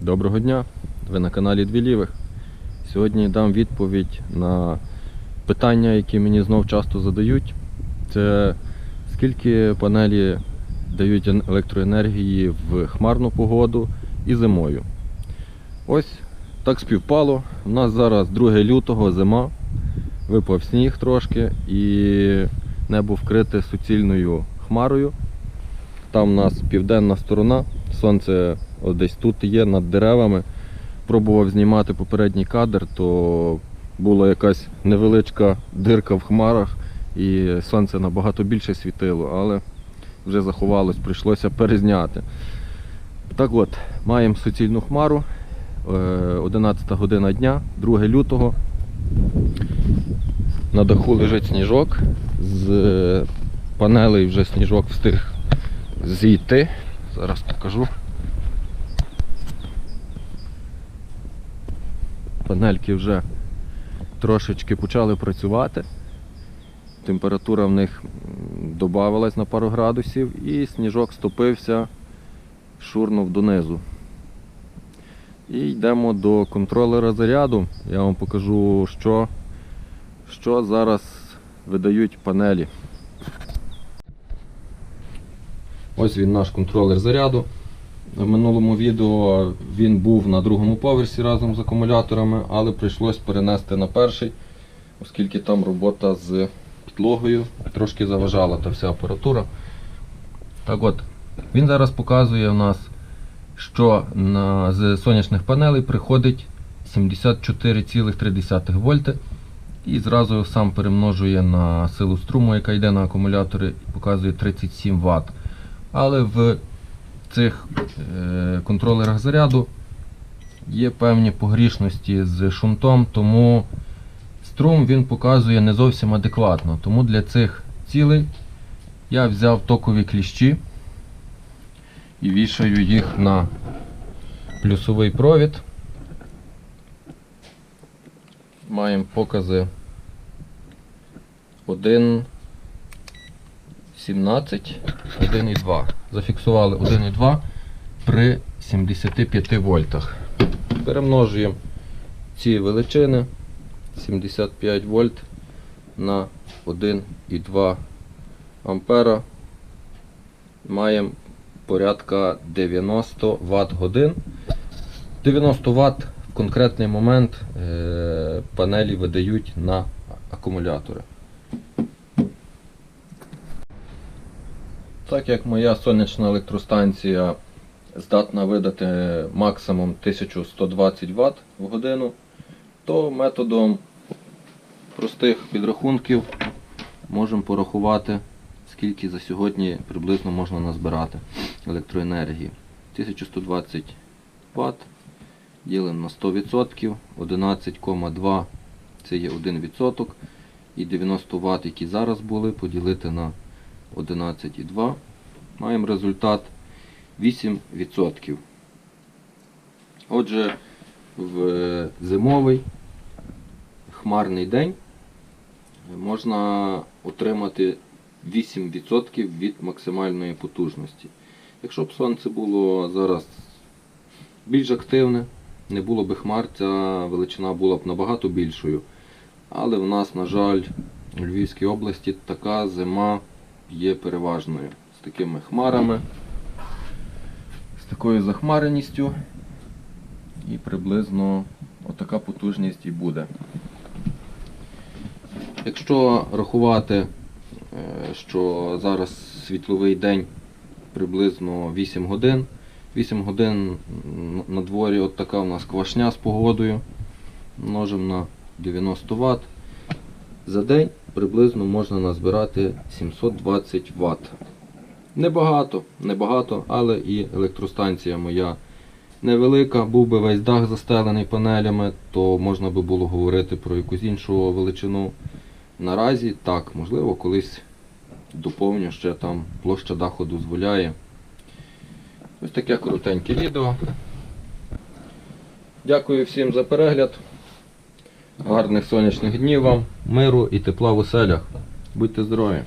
Доброго дня! Ви на каналі Дві Лівих. Сьогодні дам відповідь на питання, які мені знов часто задають. Це скільки панелі дають електроенергії в хмарну погоду і зимою. Ось так співпало. У нас зараз 2 лютого, зима, випав сніг трошки і небо вкрите суцільною хмарою. Там у нас південна сторона, сонце от десь тут є над деревами. Пробував знімати попередній кадр, то була якась невеличка дирка в хмарах, і сонце набагато більше світило, але вже заховалось, прийшлося перезняти. Так от, маємо суцільну хмару, е, 11 година дня, 2 лютого. На даху лежить сніжок. З е, панелей вже сніжок встиг зійти. Зараз покажу. Панельки вже трошечки почали працювати. Температура в них додавалась на пару градусів і сніжок стопився, шурнув донизу. І йдемо до контролера заряду. Я вам покажу, що, що зараз видають панелі. Ось він наш контролер заряду. В минулому відео він був на другому поверсі разом з акумуляторами, але прийшлось перенести на перший, оскільки там робота з підлогою трошки заважала та вся апаратура. Так от, він зараз показує у нас, що на, з сонячних панелей приходить 74,3 вольти. І зразу сам перемножує на силу струму, яка йде на акумулятори, і показує 37 Вт. Але в цих е, контролерах заряду є певні погрішності з шунтом, тому струм він показує не зовсім адекватно. Тому для цих цілей я взяв токові кліщі і вішаю їх на плюсовий провід. Маємо покази 1. 17, 1,2. Зафіксували 1,2 при 75 вольтах. Перемножуємо ці величини 75 вольт на 1,2 ампера. Маємо порядка 90 Вт годин. 90 Вт в конкретний момент е, панелі видають на акумулятори. Так як моя сонячна електростанція здатна видати максимум 1120 Вт в годину, то методом простих підрахунків можемо порахувати, скільки за сьогодні приблизно можна назбирати електроенергії. 1120 Вт ділимо на 100%, 11,2 це є 1%. І 90 Вт, які зараз були, поділити на 11,2. Маємо результат 8%. Отже, в зимовий хмарний день можна отримати 8% від максимальної потужності. Якщо б сонце було зараз більш активне, не було б хмар, ця величина була б набагато більшою. Але в нас, на жаль, у Львівській області така зима є переважною. З такими хмарами, з такою захмареністю. І приблизно отака потужність і буде. Якщо рахувати, е, що зараз світловий день приблизно 8 годин. 8 годин на дворі от така у нас квашня з погодою. Множимо на 90 Вт. За день приблизно можна назбирати 720 Вт. Небагато, небагато, але і електростанція моя невелика. Був би весь дах застелений панелями, то можна би було говорити про якусь іншу величину. Наразі так, можливо, колись доповню ще там площа даху дозволяє. Ось таке коротеньке відео. Дякую всім за перегляд. Гарних сонячних днів вам, миру і тепла в оселях. Будьте здорові!